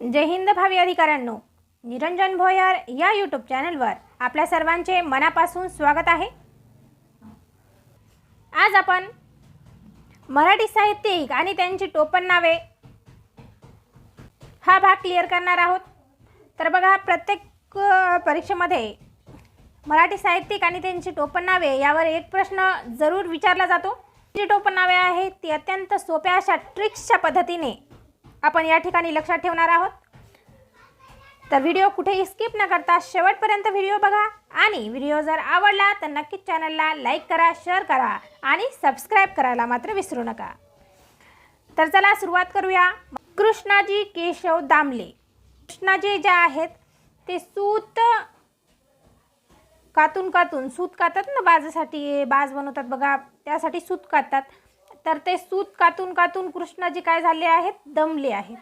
जय हिंद भावी अधिकाऱ्यांनो. निरंजन भोयर या यूट्यूब चॅनलवर आपल्या सर्वांचे मनापासून स्वागत आहे. आज आपण मराठी साहित्यिक आणि त्यांची टोपण नावे हा भाग क्लिअर करणार आहोत. तर बघा प्रत्येक परीक्षेमध्ये मराठी साहित्यिक आणि त्यांची टोपण नावे यावर एक प्रश्न जरूर विचारला जातो. जी टोपण नावे आहेत ती अत्यंत सोप्या अशा ट्रिक्सच्या पद्धतीने आपण या ठिकाणी लक्षात ठेवणार आहोत. तर व्हिडिओ कुठेही स्किप न करता शेवटपर्यंत व्हिडिओ बघा आणि व्हिडिओ जर आवडला तर नक्कीच चॅनलला लाईक करा शेअर करा आणि सबस्क्राईब करायला मात्र विसरू नका. तर चला सुरुवात करूया. कृष्णाजी केशव दामले. कृष्णाजी जे आहेत ते सूत कातून कातून सूत कातात ना बाजासाठी बाज बनवतात बघा त्यासाठी सूत काततात तर ते सूत कातून कातून कृष्णाजी काय झाले आहेत? दमले आहेत.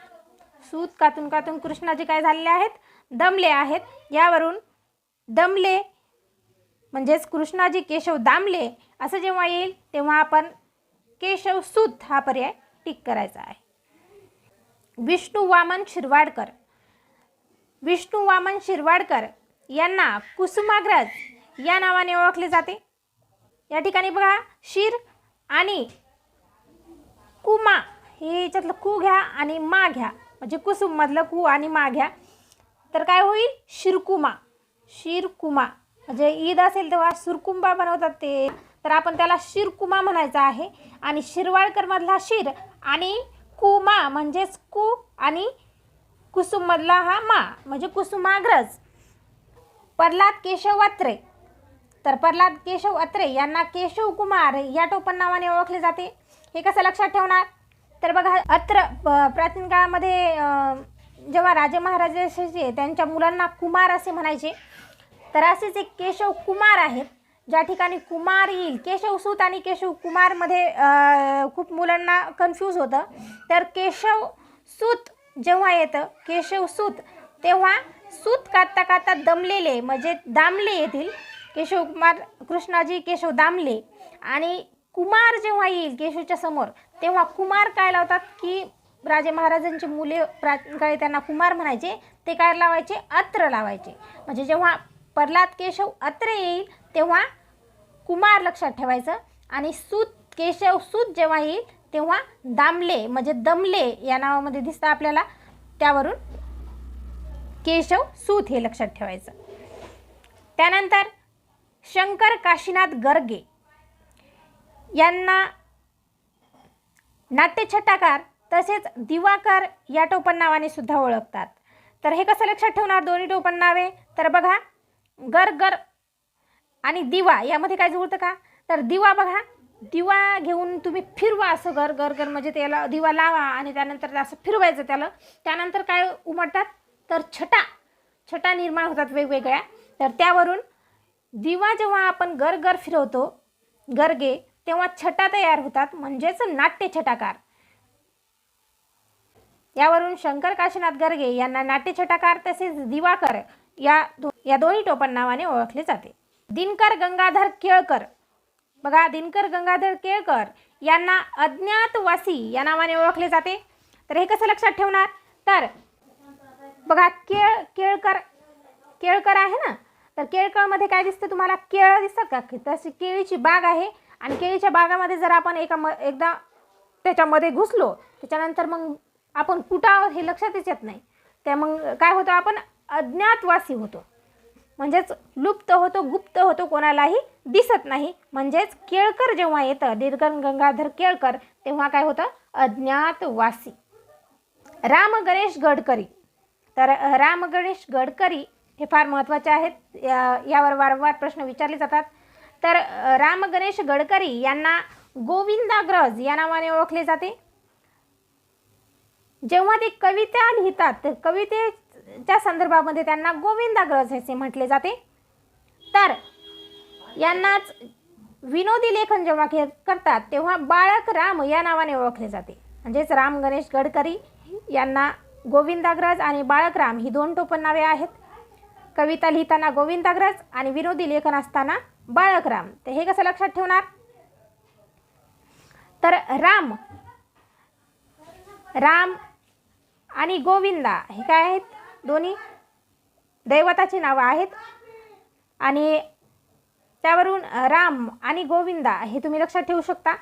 सूत कातून कातून कृष्णाजी काय झालेले आहेत? दमले आहेत. यावरून दमले म्हणजेच कृष्णाजी केशव दामले असं जेव्हा येईल तेव्हा आपण केशव सूत हा पर्याय टिक करायचा आहे. विष्णू वामन शिरवाडकर. विष्णू वामन शिरवाडकर यांना कुसुमाग्रज या नावाने ओळखले जाते. या ठिकाणी बघा शिर आणि कुमा हे याच्यातलं कु घ्या आणि मा घ्या. म्हणजे कुसुममधलं कु आणि मा घ्या. तर काय होईल? शिरकुमा. शिरकुमा. म्हणजे ईद असेल तेव्हा सुरकुंबा बनवतात ते. तर आपण त्याला शिरकुमा म्हणायचं आहे. आणि शिरवाळकरमधला शिर आणि कुमा म्हणजेच कु आणि कुसुममधला हा मा. म्हणजे कुसुमाग्रज. प्रल्हाद केशव अत्रे. तर प्रल्हाद केशव अत्रे यांना केशव कुमार या टोपण नावाने ओळखले जाते. हे कसं लक्षात ठेवणार? तर बघा अत्र प- प्राचीन काळामध्ये जेव्हा राजे महाराजे असायचे त्यांच्या मुलांना कुमार असे म्हणायचे. तर असेच एक केशव कुमार आहेत. ज्या ठिकाणी कुमार येईल केशव सूत आणि केशव कुमारमध्ये खूप मुलांना कन्फ्यूज होतं. तर केशव सूत जेव्हा येतं केशव सूत तेव्हा सूत काढता काढता दमलेले म्हणजे दामले येतील केशव कुमार कृष्णाजी केशव दामले. आणि कुमार जेव्हा येईल केशवच्या समोर तेव्हा कुमार काय लावतात की राजे महाराजांची मुले प्रा काळी त्यांना कुमार म्हणायचे ते काय लावायचे? अत्र लावायचे. म्हणजे जेव्हा प्रल्हाद केशव अत्र येईल तेव्हा कुमार लक्षात ठेवायचं आणि सूत केशव सूत जेव्हा येईल तेव्हा दामले म्हणजे दमले या नावामध्ये दिसतं आपल्याला त्यावरून केशव सूत हे लक्षात ठेवायचं. त्यानंतर शंकर काशीनाथ गर्गे. यांना नाट्यछटाकार तसेच दिवाकर या टोपण नावाने सुद्धा ओळखतात. तर हे कसं लक्षात ठेवणार दोन्ही टोपण नावे तर बघा गर गर आणि दिवा यामध्ये काय जुळतं का? तर दिवा बघा दिवा घेऊन तुम्ही फिरवा असं घर घर घर म्हणजे त्याला दिवा लावा आणि त्यानंतर असं फिरवायचं त्याला. त्यानंतर काय उमटतात? तर छटा छटा निर्माण होतात वेगवेगळ्या. तर त्यावरून दिवा जेव्हा आपण गर गर फिरवतो गरगे तेव्हा छटा तयार होतात म्हणजेच नाट्य छटाकार. यावरून शंकर काशीनाथ गर्गे यांना नाट्यछटाकार तसेच दिवाकर या दो या दोन्ही टोपण नावाने ओळखले जाते. दिनकर गंगाधर केळकर. बघा दिनकर गंगाधर केळकर यांना अज्ञातवासी या नावाने ओळखले जाते. तर हे कसं लक्षात ठेवणार? तर बघा केळ केळकर केळकर आहे ना? तर केळकरमध्ये काय दिसतं तुम्हाला? केळ दिसतात का? तशी केळीची बाग आहे. आणि केळीच्या बागामध्ये जर आपण एका म एकदा त्याच्यामध्ये घुसलो त्याच्यानंतर मग आपण कुठं आहोत हे लक्षातच येत नाही. त्या मग काय होतं आपण अज्ञातवासी होतो. म्हणजेच लुप्त होतो गुप्त होतो कोणालाही दिसत नाही. म्हणजेच केळकर जेव्हा येतं दीर्घन गंगाधर केळकर तेव्हा काय होतं? अज्ञातवासी. राम गणेश गडकरी. तर राम गणेश गडकरी हे फार महत्त्वाचे आहेत. या- यावर वारंवार प्रश्न विचारले जातात. तर राम गणेश गडकरी यांना गोविंदाग्रज या नावाने ओळखले जाते. जेव्हा ते कविता लिहितात कवितेच्या संदर्भामध्ये त्यांना गोविंदाग्रज असे म्हटले जाते. तर यांनाच विनोदी लेखन जेव्हा के करतात तेव्हा बाळक राम या नावाने ओळखले जाते. म्हणजेच राम गणेश गडकरी यांना गोविंदाग्रज आणि बाळकराम ही दोन टोपण नावे आहेत. कविता लिहिताना गोविंदाग्रज आणि विनोदी लेखन असताना बाळकराम. तर हे कसं लक्षात ठेवणार? तर राम राम आणि गोविंदा हे काय आहेत? दोन्ही दैवताची नावं आहेत. आणि त्यावरून राम आणि गोविंदा हे तुम्ही लक्षात ठेवू शकता.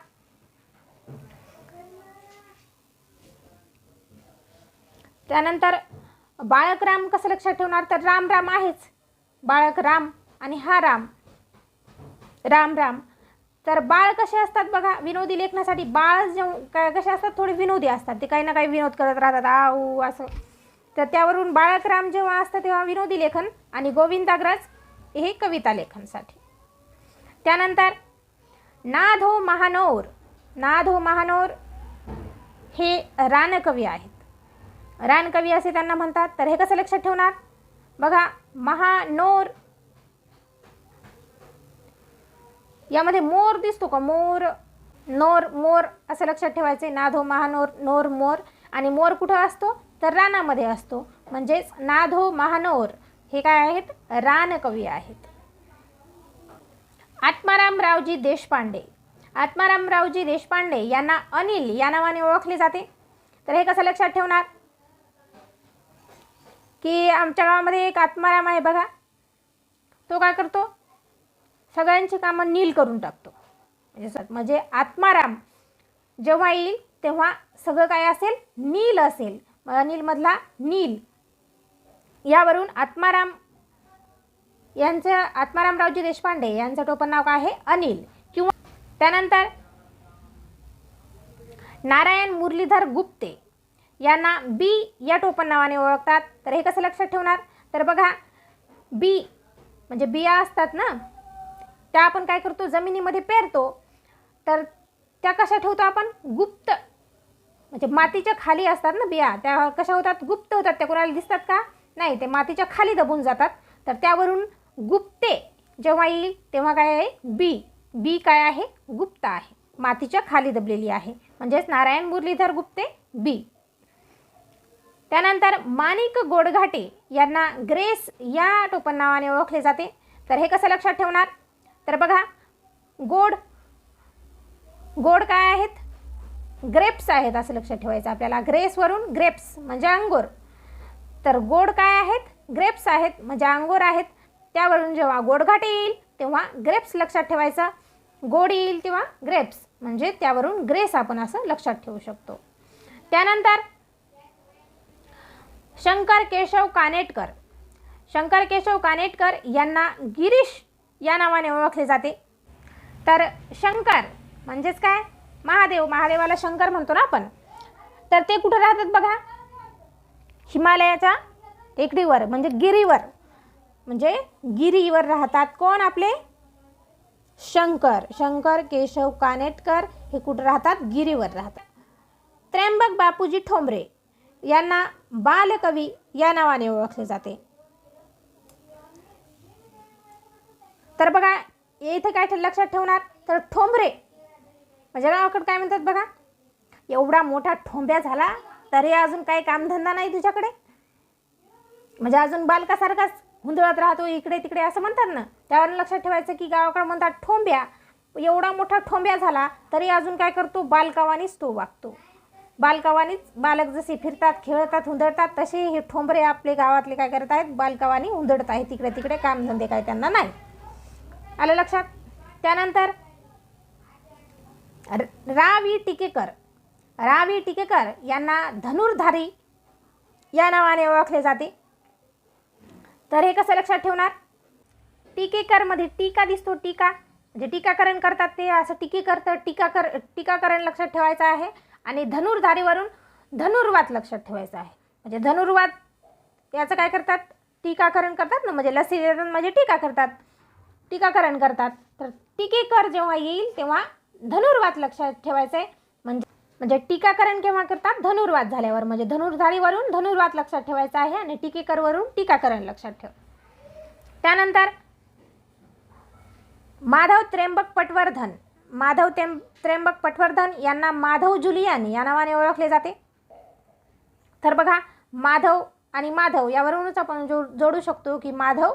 त्यानंतर बाळक राम कसं लक्षात ठेवणार? तर राम राम आहेच. बाळक राम आणि हा राम. राम राम. तर बाळ कसे असतात बघा विनोदी लेखनासाठी बाळ जेव्हा काय कसे असतात थोडे विनोदी असतात. ते काही ना काही विनोद करत राहतात आऊ असं. तर त्यावरून बाळक राम जेव्हा असतं तेव्हा विनोदी लेखन आणि गोविंदाग्रज हे कविता लेखनसाठी. त्यानंतर नाधो महानोर नाधो महानोर हे रानकवी आहेत. रानकवी असे त्यांना म्हणतात. तर हे कसं लक्षात ठेवणार? बघा महानोर यामध्ये मोर दिसतो का? मोर नोर मोर असं लक्षात ठेवायचे नाधो महानोर नोर मोर. आणि मोर कुठं असतो? तर रानामध्ये असतो. म्हणजेच नाधो महानोर हे काय आहेत? रानकवी आहेत. आत्मारामरावजी देशपांडे. आत्मारामरावजी देशपांडे यांना अनिल या नावाने ओळखले जाते. तर हे कसं लक्षात ठेवणार? की आमच्या गावामध्ये एक आत्माराम आहे बघा. तो काय करतो? सगळ्यांची कामं नील करून टाकतो. म्हणजे म्हणजे आत्माराम जेव्हा येईल तेव्हा सगळं काय असेल? नील असेल. अनिलमधला नील. यावरून आत्माराम यांचं आत्मारामरावजी देशपांडे यांचं टोपण नाव काय आहे? अनिल. किंवा त्यानंतर नारायण मुरलीधर गुप्ते यांना बी या टोपण नावाने ओळखतात. तर हे कसं लक्षात ठेवणार? तर बघा बी म्हणजे बिया असतात ना? त्या आपण काय करतो? जमिनीमध्ये पेरतो. तर त्या कशा ठेवतो आपण? गुप्त. म्हणजे मातीच्या खाली असतात ना बिया त्या कशा होतात? गुप्त होतात. त्या कोणाला दिसतात का? नाही ते मातीच्या खाली दबून जातात. तर त्यावरून गुप्ते जेव्हा येईल तेव्हा काय आहे? बी. बी काय आहे? गुप्त आहे. मातीच्या खाली दबलेली आहे. म्हणजेच नारायण मुरलीधर गुप्ते बी. त्यानंतर माणिक गोडघाटे यांना ग्रेस या टोपण नावाने ओळखले जाते. तर हे कसं लक्षात ठेवणार? तर बघा गोड गोड काय आहेत? ग्रेप्स आहेत असं लक्षात ठेवायचं आपल्याला. ग्रेसवरून ग्रेप्स म्हणजे अंगूर. तर गोड काय आहेत? ग्रेप्स आहेत म्हणजे अंगूर आहेत. त्यावरून जेव्हा गोडघाटे येईल तेव्हा ग्रेप्स लक्षात ठेवायचं. गोड येईल तेव्हा ग्रेप्स म्हणजे त्यावरून ग्रेस आपण असं लक्षात ठेवू शकतो. त्यानंतर शंकर केशव कानेटकर. शंकर केशव कानेटकर यांना गिरीश या नावाने ओळखले जाते. तर शंकर म्हणजेच काय? महादेव. महादेवाला शंकर म्हणतो ना आपण. तर ते कुठं राहतात बघा? हिमालयाच्या टेकडीवर म्हणजे गिरीवर. म्हणजे गिरीवर राहतात. कोण आपले? शंकर. शंकर केशव कानेटकर हे कुठं राहतात? गिरीवर राहतात. त्र्यंबक बापूजी ठोंबरे यांना बालकवी या नावाने ओळखले जाते. तर बघा इथे काय ठे- लक्षात ठेवणार? तर ठोंबरे. म्हणजे गावाकडे काय म्हणतात बघा? एवढा मोठा ठोंब्या झाला तरी अजून काही कामधंदा नाही तुझ्याकडे? म्हणजे अजून बालकासारखाच हुंदळत राहतो इकडे तिकडे असं म्हणतात ना? त्यावर लक्षात ठेवायचं की गावाकडे म्हणतात ठोंब्या. एवढा मोठा ठोंब्या झाला तरी अजून काय करतो? बालकावानीच तो वागतो. बालकावानीच बालक जसे फिरतात खेळतात हुंदडतात तसे हे ठोंबरे आपले गावातले काय करत आहेत? बालकावानी हुंदडत आहेत तिकडे तिकडे कामधंदे काय त्यांना नाही. आलं लक्षात? त्यानंतर र- रा वि टिकेकर रा टिकेकर यांना धनुर्धारी या नावाने ओळखले जाते. तर हे कसं लक्षात ठेवणार? टीकेकरमध्ये टीका दिसतो टीका. म्हणजे टीकाकरण करतात ते असं टीके करतं टीकाकर टीकाकरण लक्षात ठेवायचं आहे आणि धनुर्धारीवरून धनुर्वाद लक्षात ठेवायचं आहे. म्हणजे धनुर्वाद याचं काय करतात? टीकाकरण करतात ना म्हणजे लसी देतात म्हणजे टीका करतात. टीकाकरण करतात. तर टीकेकर जेव्हा येईल तेव्हा धनुर्वात लक्षात ठेवायचं आहे म्हणजे म्हणजे टीकाकरण केव्हा करतात? धनुर्वात झाल्यावर. म्हणजे धनुर्धारीवरून धनुर्वात लक्षात ठेवायचा आहे आणि टीकेकरवरून टीकाकरण लक्षात ठेव. त्यानंतर माधव त्र्यंबक पटवर्धन. माधव तें त्र्यंबक पटवर्धन यांना माधव जुलियन या नावाने ओळखले जाते. तर बघा माधव आणि माधव यावरूनच आपण जो जोडू शकतो की माधव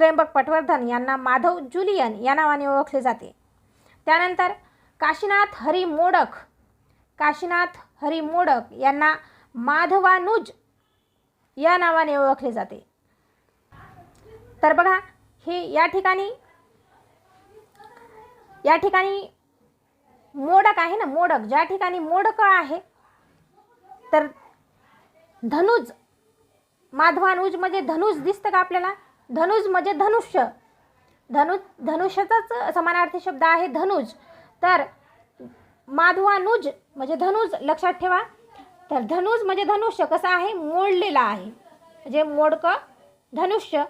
त्र्यंबक पटवर्धन यांना माधव जुलियन या नावाने ओळखले जाते. त्यानंतर काशीनाथ हरी मोडक काशीनाथ हरी मोडक यांना माधवानुज या नावाने ओळखले जाते. तर बघा हे या ठिकाणी या ठिकाणी मोडक आहे ना मोडक ज्या ठिकाणी मोडक आहे तर धनुज माधवानुज म्हणजे धनुज दिसतं का आपल्याला? धनुज म्हणजे धनुष्य. धनु धनुष्याचाच समानार्थी शब्द आहे धनुज. तर माधवानुज म्हणजे धनुज लक्षात ठेवा. तर धनुज म्हणजे धनुष्य. कसं आहे? मोडलेला आहे. म्हणजे मोडकं धनुष्य.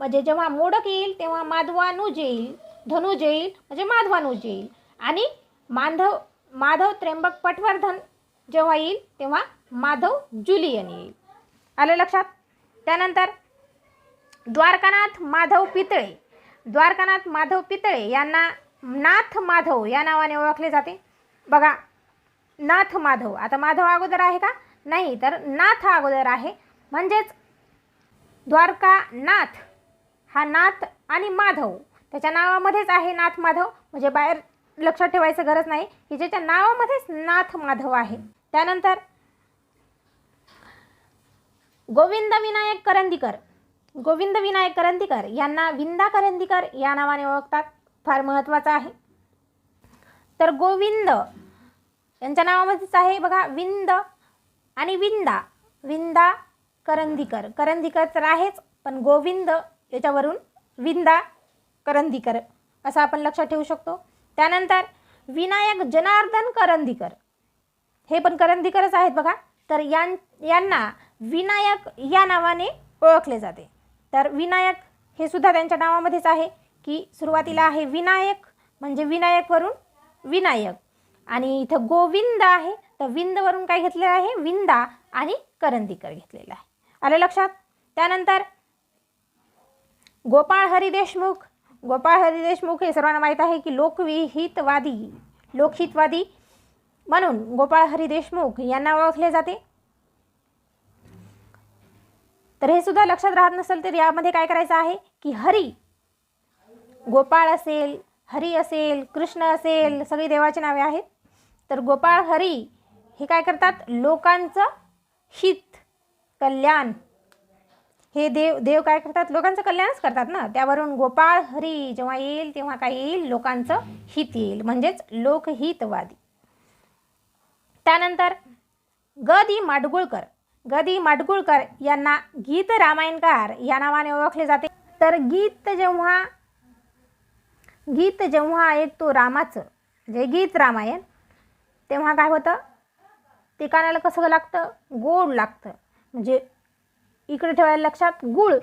म्हणजे जेव्हा मोडक येईल तेव्हा माधवानुज येईल. धनुज येईल म्हणजे माधवानुज येईल. आणि माधव माधव त्र्यंबक पटवर्धन जेव्हा येईल तेव्हा माधव जुलियन येईल. आलं लक्षात? त्यानंतर द्वारकानाथ माधव पितळे. द्वारकानाथ माधव पितळे यांना नाथ माधव या नावाने ओळखले जाते. बघा नाथ माधव. आता माधव अगोदर आहे का? नाही तर नाथ अगोदर आहे. म्हणजेच द्वारका नाथ हा नाथ आणि माधव. त्याच्या नावामध्येच आहे नाथ माधव. म्हणजे बाहेर लक्षात ठेवायचं गरज नाही. की ज्याच्या नावामध्येच नाथ माधव आहे. त्यानंतर गोविंद विनायक करंदीकर. गोविंद विनायक करंदीकर यांना विंदा करंदीकर या नावाने ओळखतात. फार महत्त्वाचं आहे. तर गोविंद यांच्या नावामध्येच आहे बघा विंद आणि विंदा. विंदा करंदीकर. करंदीकर तर आहेच पण गोविंद याच्यावरून विंदा करंदीकर असं आपण लक्षात ठेवू शकतो. त्यानंतर विनायक जनार्दन करंदीकर. हे पण करंदीकरच आहेत बघा. तर यां यांना विनायक या नावाने ओळखले जाते. तर विनायक हे सुद्धा त्यांच्या नावामध्येच आहे की सुरुवातीला आहे विनायक म्हणजे विनायकवरून विनायक. आणि इथं गोविंद आहे तर विंदवरून काय घेतलेलं आहे? विंदा आणि करंदीकर घेतलेलं आहे. आलं लक्षात? त्यानंतर गोपाळ हरी देशमुख. गोपाळ हरी देशमुख हे सर्वांना माहीत आहे की लोकविहितवादी लोकहितवादी म्हणून गोपाळ हरी देशमुख यांना ओळखले जाते. तर हे सुद्धा लक्षात राहत नसेल तर यामध्ये काय करायचं आहे की हरी गोपाळ असेल हरी असेल कृष्ण असेल सगळी देवाची नावे आहेत. तर गोपाळ हरी हे काय करतात? लोकांचं हित कल्याण. हे देव देव काय करतात? लोकांचं कल्याणच करतात ना. त्यावरून गोपाळ हरी जेव्हा येईल तेव्हा काय येईल? लोकांचं हित येईल. म्हणजेच लोकहितवादी. त्यानंतर ग दी माडगुळकर. गदी माडगुळकर यांना गीत रामायणकार या नावाने ओळखले जाते. तर गीत जेव्हा गीत जेव्हा ऐकतो रामाचं जे गीत रामायण तेव्हा काय होतं? ते कानाला कसं लागतं? गोड लागतं. म्हणजे इकडे ठेवायला लक्षात गुळ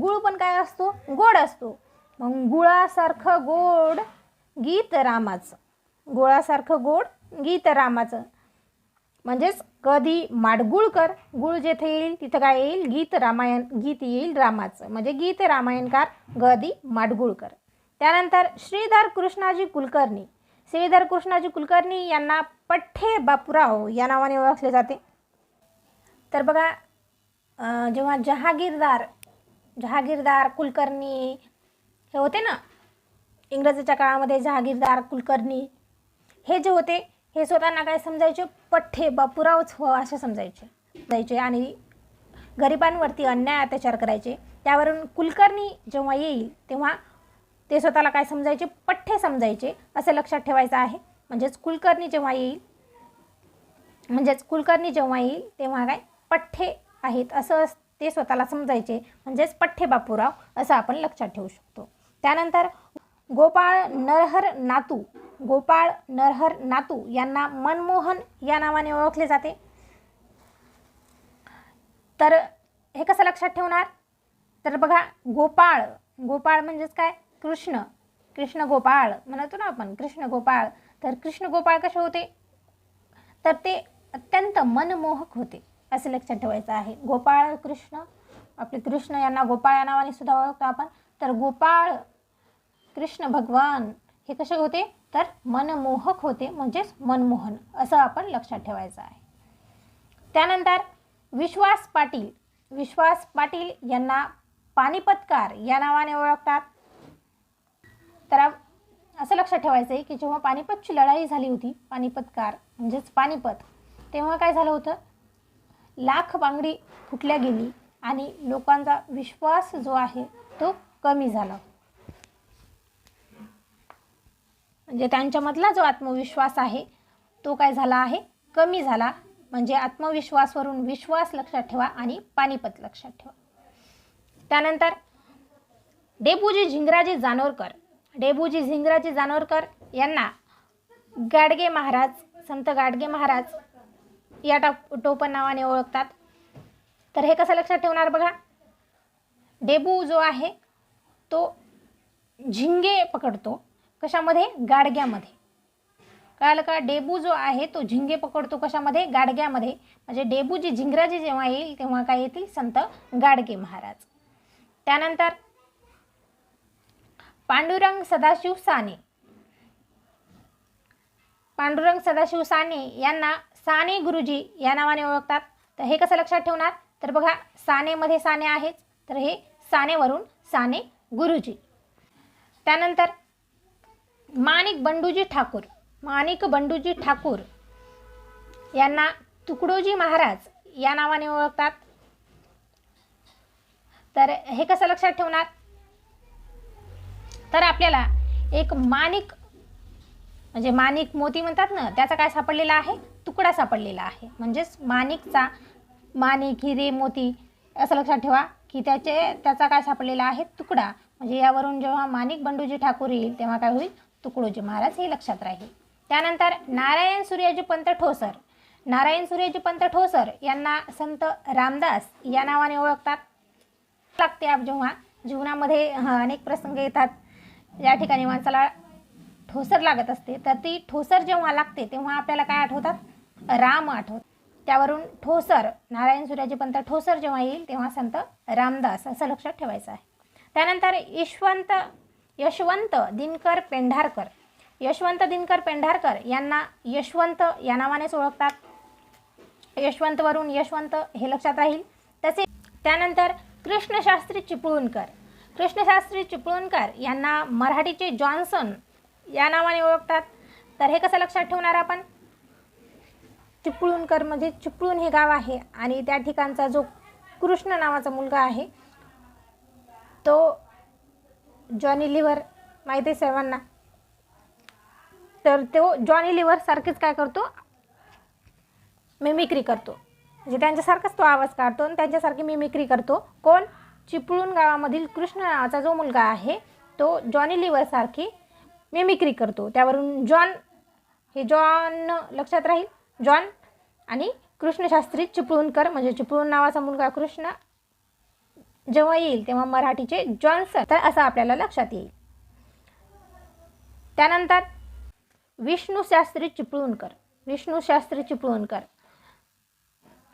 गुळ पण काय असतो? गोड असतो. मग गुळासारखं गोड गीत रामाचं. गुळासारखं गोड गीत रामाचं. म्हणजेच कधी माडगुळकर गुळ जेथे येईल तिथं काय येईल? गीत रामायण गीत येईल रामाचं. म्हणजे गीत रामायणकार गदी माडगुळकर. त्यानंतर श्रीधर कृष्णाजी कुलकर्णी. श्रीधर कृष्णाजी कुलकर्णी यांना पठ्ठे बापुराव या नावाने ओळखले जाते. तर बघा जेव्हा जहागीरदार जहागीरदार कुलकर्णी हे होते ना? इंग्रजीच्या काळामध्ये जहागीरदार कुलकर्णी हे जे होते हे स्वतःना काय समजायचे? पठ्ठे बापुरावच हो असे समजायचे. जायचे आणि गरिबांवरती अन्याय अत्याचार करायचे. त्यावरून कुलकर्णी जेव्हा येईल तेव्हा ते स्वतःला काय समजायचे? पठ्ठे समजायचे. असं लक्षात ठेवायचं आहे. म्हणजेच कुलकर्णी जेव्हा येईल म्हणजेच कुलकर्णी जेव्हा येईल तेव्हा काय? पठ्ठे आहेत. असं ते स्वतःला समजायचे. म्हणजेच पठ्ठे बापूराव असं आपण लक्षात ठेवू शकतो. त्यानंतर गोपाळ नरहर नातू गोपाळ नरहर नातू यांना मनमोहन या नावाने ओळखले जाते. तर हे कसं लक्षात ठेवणार? तर बघा गोपाळ गोपाळ म्हणजेच काय? कृष्ण कृष्ण गोपाळ म्हणतो ना आपण कृष्ण गोपाळ. तर कृष्ण गोपाळ कसे होते? तर ते अत्यंत मनमोहक होते असं लक्षात ठेवायचं आहे. गोपाळ कृष्ण आपले कृष्ण यांना गोपाळ या नावाने सुद्धा ओळखतो आपण. तर गोपाळ कृष्ण भगवान हे कसे होते? तर मनमोहक होते म्हणजेच मनमोहन असं आपण लक्षात ठेवायचं आहे. त्यानंतर विश्वास पाटील. विश्वास पाटील यांना पानिपतकार या नावाने ओळखतात. तर असं लक्षात ठेवायचं आहे की जेव्हा पानिपतची लढाई झाली होती पानिपतकार म्हणजेच पानिपत तेव्हा काय झालं होतं? लाख बांगडी फुटल्या गेली आणि लोकांचा विश्वास जो आहे तो कमी झाला. म्हणजे त्यांच्यामधला जो आत्मविश्वास आहे तो काय झाला आहे? कमी झाला. म्हणजे आत्मविश्वासवरून विश्वास लक्षात ठेवा आणि पानिपत लक्षात ठेवा. त्यानंतर डेबूजी झिंगराजी जानोरकर. डेबूजी झिंगराजी जानोरकर यांना गाडगे महाराज संत गाडगे महाराज या टॉप टोपण नावाने ओळखतात. तर हे कसं लक्षात ठेवणार बघा? डेबू जो आहे तो झिंगे पकडतो. कशामध्ये? गाडग्यामध्ये. कळालं का? डेबू जो आहे तो झिंगे पकडतो कशामध्ये? गाडग्यामध्ये. म्हणजे डेबूजी झिंगराजी जेव्हा येईल तेव्हा काय येतील? संत गाडगे महाराज. त्यानंतर पांडुरंग सदाशिव साने. पांडुरंग सदाशिव साने यांना साने गुरुजी या नावाने ओळखतात. तर हे कसं लक्षात ठेवणार? तर बघा सानेमध्ये साने आहेच तर हे सानेवरून साने गुरुजी. त्यानंतर माणिक बंडूजी ठाकूर माणिक बंडूजी ठाकूर यांना तुकडोजी महाराज या नावाने ओळखतात. तर हे कसं लक्षात ठेवणार? तर आपल्याला एक माणिक म्हणजे माणिक मोती म्हणतात ना त्याचा काय सापडलेला आहे? तुकडा सापडलेला आहे. म्हणजेच माणिकचा माणिक हिरे मोती असं लक्षात ठेवा की त्याचे त्याचा काय सापडलेला आहे? तुकडा. म्हणजे यावरून जेव्हा माणिक बंडूजी ठाकूर येईल तेव्हा काय होईल? तुकडोजी महाराज हे लक्षात राहील. त्यानंतर नारायण सूर्याजी पंत ठोसर. नारायण सूर्याजी पंत ठोसर यांना संत रामदास या नावाने ओळखतात. लागते आप जेव्हा जीवनामध्ये अनेक प्रसंग येतात. या ठिकाणी माणसाला ठोसर लागत असते. तर ती ठोसर जेव्हा लागते तेव्हा आपल्याला काय आठवतात? राम आठवत त्यावरून ठोसर नारायण सूर्याजी पंत ठोसर जेव्हा येईल तेव्हा संत रामदास असं लक्षात ठेवायचं आहे. त्यानंतर यशवंत यशवंत दिनकर पेंढारकर. यशवंत दिनकर पेंढारकर यांना यशवंत या नावानेच ओळखतात. यशवंतवरून यशवंत हे लक्षात राहील. तसे त्यानंतर कृष्णशास्त्री चिपळूणकर. कृष्णशास्त्री चिपळूणकर यांना मराठीचे जॉन्सन या नावाने ओळखतात. तर हे कसं लक्षात ठेवणार आपण? चिपळूणकर म्हणजे चिपळूण हे गाव आहे आणि त्या ठिकाणचा जो कृष्ण नावाचा मुलगा आहे तो जॉनी लिव्हर माहिती आहे सर्वांना? तर तो जॉनी लिव्हर सारखेच काय करतो? मिमिक्री करतो. म्हणजे त्यांच्यासारखाच तो आवाज काढतो आणि त्यांच्यासारखी मिमिक्री करतो. कोण? चिपळूण गावामधील कृष्ण नावाचा जो मुलगा आहे तो जॉनी लिव्हरसारखी मिमिक्री करतो. त्यावरून जॉन हे जॉन लक्षात राहील? जॉन आणि कृष्णशास्त्री चिपळूणकर म्हणजे चिपळूण नावाचा मुलगा कृष्ण जेव्हा येईल तेव्हा मराठीचे जॉन्सन. तर असं आपल्याला लक्षात येईल. त्यानंतर विष्णू शास्त्री चिपळूणकर. विष्णू शास्त्री चिपळूणकर.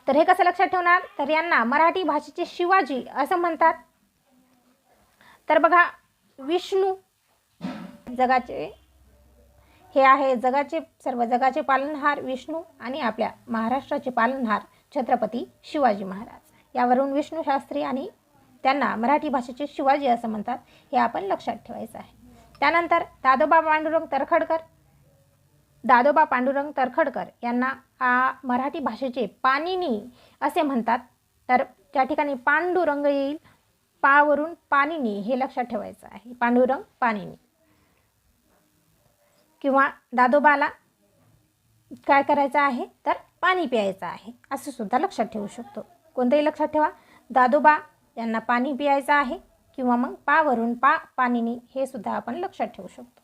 तर हे कसं लक्षात ठेवणार? तर यांना मराठी भाषेचे शिवाजी असं म्हणतात. तर बघा विष्णू जगाचे हे आहे जगाचे सर्व जगाचे पालनहार विष्णू आणि आपल्या महाराष्ट्राचे पालनहार छत्रपती शिवाजी महाराज. यावरून विष्णू शास्त्री आणि त्यांना मराठी भाषेचे शिवाजी असं म्हणतात हे आपण लक्षात ठेवायचं आहे. त्यानंतर दादोबा पांडुरंग तरखडकर दादोबा पांडुरंग तरखडकर यांना आ मराठी भाषेचे पाणिनी असे म्हणतात. तर त्या ठिकाणी पांडुरंग येईल पावरून पाणिनी हे लक्षात ठेवायचं आहे. पांडुरंग पाणिनी. किंवा दादोबाला काय करायचं आहे? तर पाणी प्यायचं आहे. असं सुद्धा लक्षात ठेवू शकतो. कोणतंही लक्षात ठेवा. दादोबा यांना पाणी पियायचं आहे किंवा मग पावरून पा पाणीनी हे सुद्धा आपण लक्षात ठेवू शकतो.